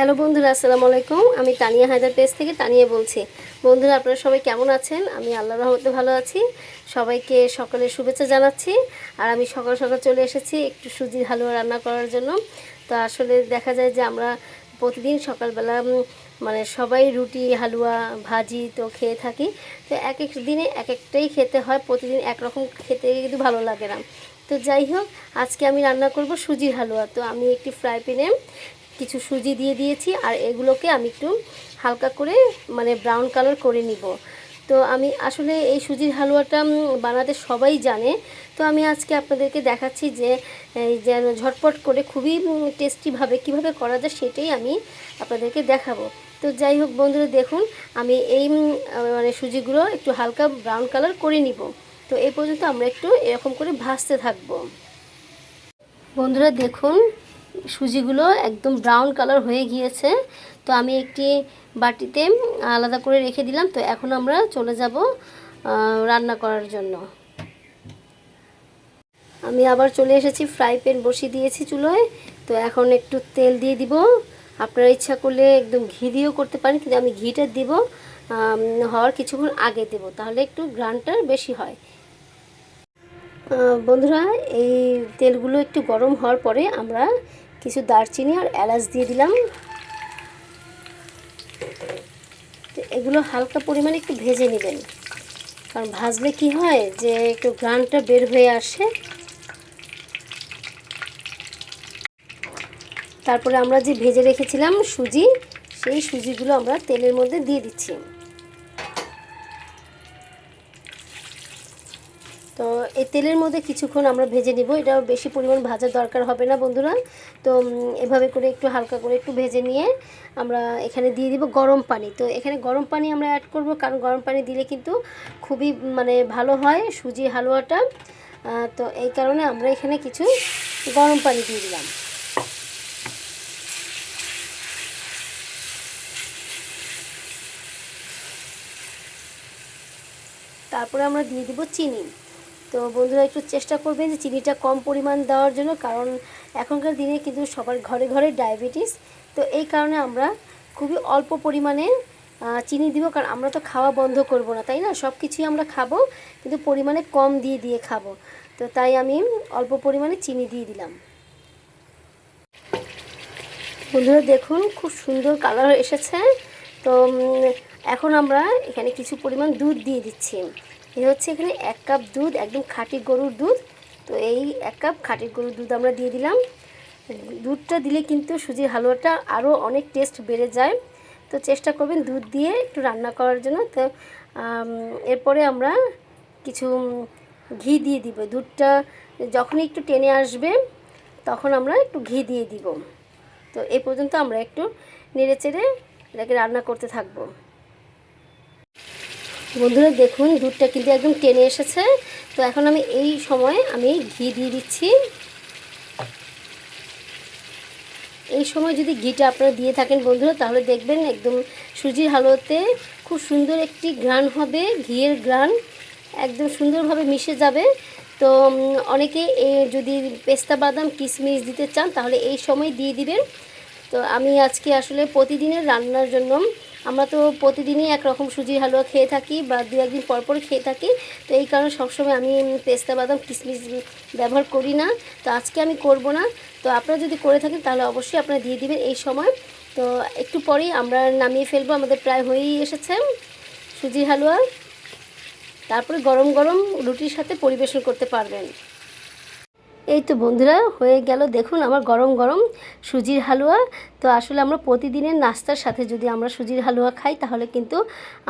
Hello বন্ধুরা, আসসালামু আলাইকুম। আমি তানিয়া হায়দার পেজ থেকে তানিয়া বলছি। বন্ধুরা, আপনারা সবাই কেমন আছেন? আমি আল্লাহ রহমতে ভালো আছি। সবাইকে সকালের শুভেচ্ছা জানাচ্ছি। আর আমি সকাল সকাল চলে এসেছি একটু সুজির হালুয়া রান্না করার জন্য। তো আসলে দেখা যায় যে আমরা প্রতিদিন সকালবেলা মানে সবাই রুটি, হালুয়া, ভাজি তো খেয়ে থাকি। তো এক এক দিনে এক একটাই খেতে হয়, প্রতিদিন একরকম খেতে কিন্তু ভালো লাগে না। তো যাই হোক, আজকে আমি রান্না করব সুজির হালুয়া। তো আমি একটি ফ্রাই প্যানে কিছু সুজি দিয়ে দিয়েছি আর এগুলোকে আমি একটু হালকা করে মানে ব্রাউন কালার করে নিব। তো আমি আসলে এই সুজির হালুয়াটা বানাতে সবাই জানে। তো আমি আজকে আপনাদেরকে দেখাচ্ছি যে যেন ঝটপট করে খুবই টেস্টিভাবে কীভাবে করা যায় সেটাই আমি আপনাদেরকে দেখাবো। তো যাই হোক বন্ধুরা, দেখুন, আমি এই মানে সুজিগুলো একটু হালকা ব্রাউন কালার করে নিব। তো এই পর্যন্ত আমরা একটু এরকম করে ভাজতে থাকব। বন্ধুরা, দেখুন সুজিগুলো একদম ব্রাউন কালার হয়ে গিয়েছে। তো আমি একটি বাটিতে আলাদা করে রেখে দিলাম। তো এখন আমরা চলে যাব রান্না করার জন্য। আমি আবার চলে এসেছি ফ্রাই প্যান বসিয়ে দিয়েছি চুলোয়। তো এখন একটু তেল দিয়ে দিব। আপনারা ইচ্ছা করলে একদম ঘি দিয়েও করতে পারেন, কিন্তু আমি ঘিটা দিব হওয়ার কিছুক্ষণ আগে দেব, তাহলে একটু গ্রানটা বেশি হয়। বন্ধুরা, এই তেলগুলো একটু গরম হওয়ার পরে আমরা কিছু দারচিনি আর এলাচ দিয়ে দিলাম। তো এগুলো হালকা পরিমাণে একটু ভেজে নেবেন। কারণ ভাজলে কি হয় যে একটু গ্রানটা বের হয়ে আসে। তারপরে আমরা যে ভেজে রেখেছিলাম সুজি, সেই সুজিগুলো আমরা তেলের মধ্যে দিয়ে দিচ্ছি। তো এই তেলের মধ্যে কিছুক্ষণ আমরা ভেজে নিব। এটা বেশি পরিমাণ ভাজার দরকার হবে না বন্ধুরা। তো এভাবে করে একটু হালকা করে একটু ভেজে নিয়ে আমরা এখানে দিয়ে দিব গরম পানি। তো, এখানে গরম পানি আমরা অ্যাড করব কারণ গরম পানি দিলে কিন্তু খুবই মানে ভালো হয় সুজি হালুয়াটা। তো, এই কারণে আমরা এখানে কিছু গরম পানি দিয়ে দিলাম। তারপরে আমরা দিয়ে দিব চিনি। তো বন্ধুরা একটু চেষ্টা করবেন যে চিনিটা কম পরিমাণ দেওয়ার জন্য, কারণ এখনকার দিনে কিন্তু সবার ঘরে ঘরে ডায়াবেটিস। তো এই কারণে আমরা খুবই অল্প পরিমাণে চিনি দিব, কারণ আমরা তো খাওয়া বন্ধ করব না, তাই না? সব কিছুই আমরা খাব, কিন্তু পরিমাণে কম দিয়ে দিয়ে খাব। তো তাই আমি অল্প পরিমাণে চিনি দিয়ে দিলাম। বন্ধুরা দেখুন, খুব সুন্দর কালার এসেছে। তো এখন আমরা এখানে কিছু পরিমাণ দুধ দিয়ে দিচ্ছি। এই হচ্ছে এখানে এক কাপ দুধ, একদম খাঁটি গরুর দুধ। তো এই এক কাপ খাঁটি গরুর দুধ আমরা দিয়ে দিলাম। দুধটা দিলে কিন্তু সুজির হালুয়াটা আরও অনেক টেস্ট বেড়ে যায়। তো চেষ্টা করবেন দুধ দিয়ে একটু রান্না করার জন্য। তো এরপরে আমরা কিছু ঘি দিয়ে দিব। দুধটা যখনই একটু টেনে আসবে, তখন আমরা একটু ঘি দিয়ে দিব। তো এই পর্যন্ত আমরা একটু নেড়ে চেড়ে এটাকে রান্না করতে থাকব। বন্ধুরা দেখুন, দুধটা কিন্তু একদম টেনে এসেছে। তো এখন আমি এই সময় আমি ঘি দিয়ে দিচ্ছি। এই সময় যদি ঘিটা আপনারা দিয়ে থাকেন বন্ধুরা, তাহলে দেখবেন একদম সুজির হালুয়াতে খুব সুন্দর একটি গ্রান হবে, ঘিয়ের গ্রান একদম সুন্দরভাবে মিশে যাবে। তো অনেকে যদি পেস্তা বাদাম কিশমিশ দিতে চান, তাহলে এই সময় দিয়ে দিবেন। তো আমি আজকে আসলে প্রতিদিনের রান্নার জন্য আমরা তো প্রতিদিনই একরকম সুজির হালুয়া খেয়ে থাকি বা দু একদিন পর পর খেয়ে থাকি। তো এই কারণে সবসময় আমি পেস্তা বাদাম কিশমিশ ব্যবহার করি না। তো আজকে আমি করব না। তো আপনারা যদি করে থাকেন তাহলে অবশ্যই আপনারা দিয়ে দিবেন এই সময়। তো একটু পরেই আমরা নামিয়ে ফেলব, আমাদের প্রায় হয়েই এসেছে সুজির হালুয়া। তারপরে গরম গরম রুটির সাথে পরিবেশন করতে পারবেন। এই তো বন্ধুরা, হয়ে গেল। দেখুন, আমার গরম গরম সুজির হালুয়া। তো আসলে আমরা প্রতিদিনের নাস্তার সাথে যদি আমরা সুজির হালুয়া খাই, তাহলে কিন্তু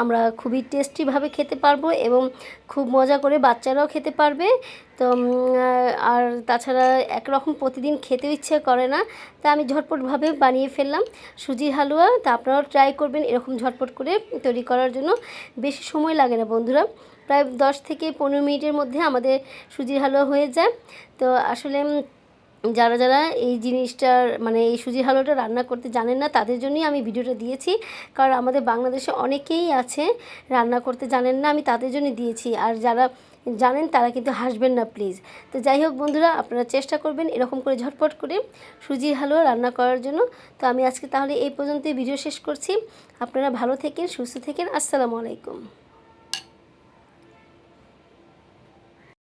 আমরা খুবই টেস্টিভাবে খেতে পারব এবং খুব মজা করে বাচ্চারাও খেতে পারবে। তো আর তাছাড়া একরকম প্রতিদিন খেতে ইচ্ছে করে না। তা আমি ঝটপটভাবে বানিয়ে ফেললাম সুজির হালুয়া। তা আপনারাও ট্রাই করবেন এরকম ঝটপট করে তৈরি করার জন্য। বেশি সময় লাগে না বন্ধুরা। প্রায় দশ থেকে পনেরো মিনিটের মধ্যে আমাদের সুজির হালুয়া হয়ে যায়। তো আসলে যারা যারা এই জিনিসটার মানে এই সুজির হালুয়াটা রান্না করতে জানেন না, তাদের জন্যই আমি ভিডিওটা দিয়েছি। কারণ আমাদের বাংলাদেশে অনেকেই আছে রান্না করতে জানেন না, আমি তাদের জন্য দিয়েছি। আর যারা জানেন, তারা কিন্তু হাসবেন না, প্লিজ। তো যাই হোক বন্ধুরা, আপনারা চেষ্টা করবেন এরকম করে ঝটপট করে সুজির হালুয়া রান্না করার জন্য। তো আমি আজকে তাহলে এই পর্যন্তই ভিডিও শেষ করছি। আপনারা ভালো থেকেন, সুস্থ থেকেন। আসসালামু আলাইকুম।